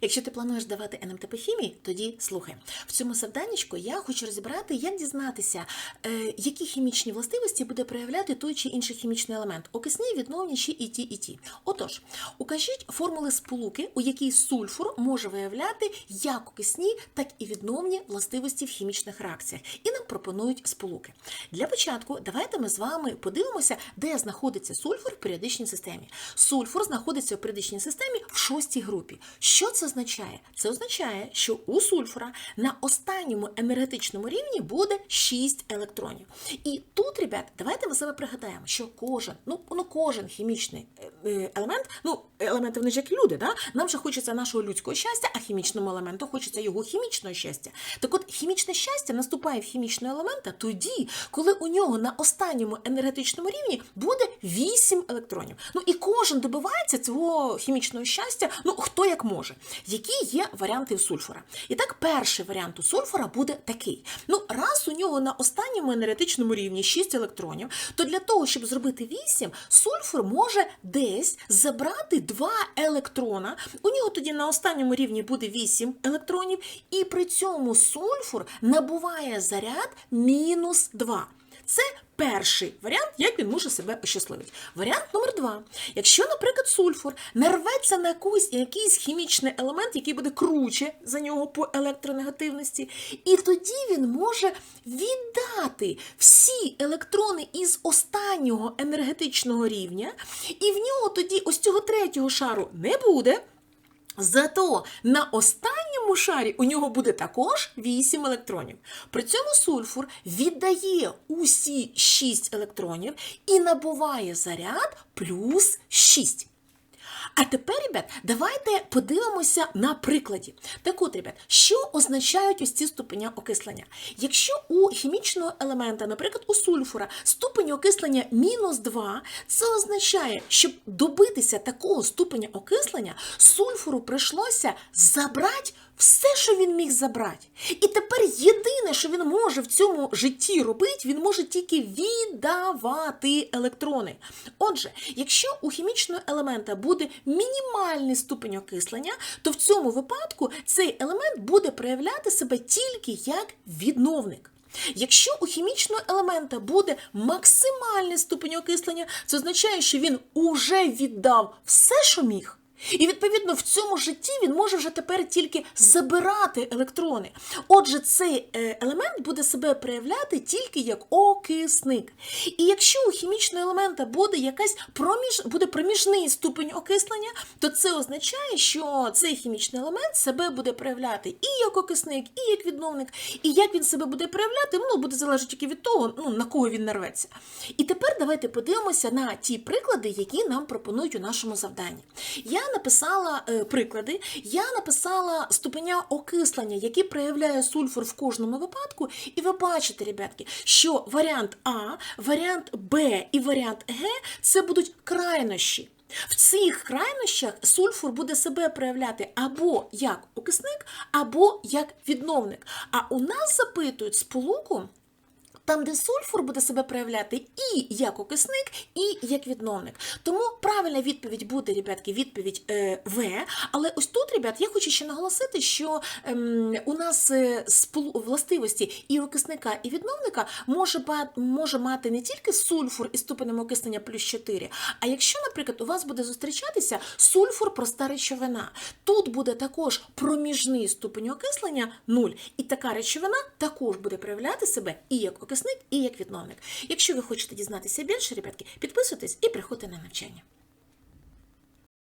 Якщо ти плануєш давати НМТ по хімії, тоді слухай. В цьому завданнячку я хочу розібрати, як дізнатися, е, які хімічні властивості буде проявляти той чи інший хімічний елемент окисні, відновні чи і ті, і ті. Отож, укажіть формули сполуки, у якій сульфур може виявляти як окисні, так і відновні властивості в хімічних реакціях. І нам пропонують сполуки. Для початку давайте ми з вами подивимося, де знаходиться сульфур в періодичній системі. Сульфур знаходиться в періодичній системі в шостій групі. Що це означає? Це означає, що у сульфура на останньому енергетичному рівні буде 6 електронів. І тут, ребят, давайте ми себе пригадаємо, що кожен, ну, ну кожен хімічний е, елемент, ну, елементи вони ж як люди, да? нам же хочеться нашого людського щастя, а хімічному елементу хочеться його хімічного щастя. Так от хімічне щастя наступає в хімічного елемента тоді, коли у нього на останньому енергетичному рівні буде 8 електронів. Ну і кожен добивається цього хімічного щастя, ну хто як може. Які є варіанти у сульфура? І так, перший варіант у сульфура буде такий: ну, раз у нього на останньому енергетичному рівні 6 електронів, то для того, щоб зробити 8, сульфур може десь забрати 2 електрона. У нього тоді на останньому рівні буде 8 електронів, і при цьому сульфур набуває заряд мінус 2. Це перший варіант, як він може себе ощасливити. Варіант номер два. Якщо, наприклад, сульфур нарветься на якийсь, якийсь хімічний елемент, який буде круче за нього по електронегативності, і тоді він може віддати всі електрони із останнього енергетичного рівня, і в нього тоді ось цього третього шару не буде. Зато на останньому шарі у нього буде також 8 електронів. При цьому сульфур віддає усі 6 електронів і набуває заряд плюс 6. А тепер, ребят, давайте подивимося на прикладі. Так от, ребят, що означають ось ці ступеня окислення? Якщо у хімічного елемента, наприклад, у сульфура, ступень окислення мінус 2, це означає, щоб добитися такого ступеня окислення, сульфуру прийшлося забрати все, що він міг забрати. І тепер єдине, що він може в цьому житті робити, він може тільки віддавати електрони. Отже, якщо у хімічного елемента буде мінімальний ступень окислення, то в цьому випадку цей елемент буде проявляти себе тільки як відновник. Якщо у хімічного елемента буде максимальний ступень окислення, це означає, що він уже віддав все, що міг. І відповідно в цьому житті він може вже тепер тільки забирати електрони. Отже, цей е, елемент буде себе проявляти тільки як окисник. І якщо у хімічного елемента буде якась проміж, буде проміжний ступень окислення, то це означає, що цей хімічний елемент себе буде проявляти і як окисник, і як відновник. І як він себе буде проявляти, ну буде залежати тільки від того, ну на кого він нарветься. І тепер давайте подивимося на ті приклади, які нам пропонують у нашому завданні. Я написала е, приклади, я написала ступеня окислення, які проявляє сульфур в кожному випадку. І ви бачите, ребятки, що варіант А, варіант Б і варіант Г це будуть крайнощі. В цих крайнощах сульфур буде себе проявляти або як окисник, або як відновник. А у нас запитують сполуку. Там, де сульфур буде себе проявляти і як окисник, і як відновник. Тому правильна відповідь буде, ребятки, відповідь е, В. Але ось тут, ребят, я хочу ще наголосити, що ем, у нас е, властивості і окисника, і відновника може, може мати не тільки сульфур із ступенем окиснення плюс 4, а якщо, наприклад, у вас буде зустрічатися сульфур проста речовина, тут буде також проміжний ступень окислення 0, і така речовина також буде проявляти себе і як окисник, і як відновник. Якщо ви хочете дізнатися більше, ребятки, підписуйтесь і приходьте на навчання.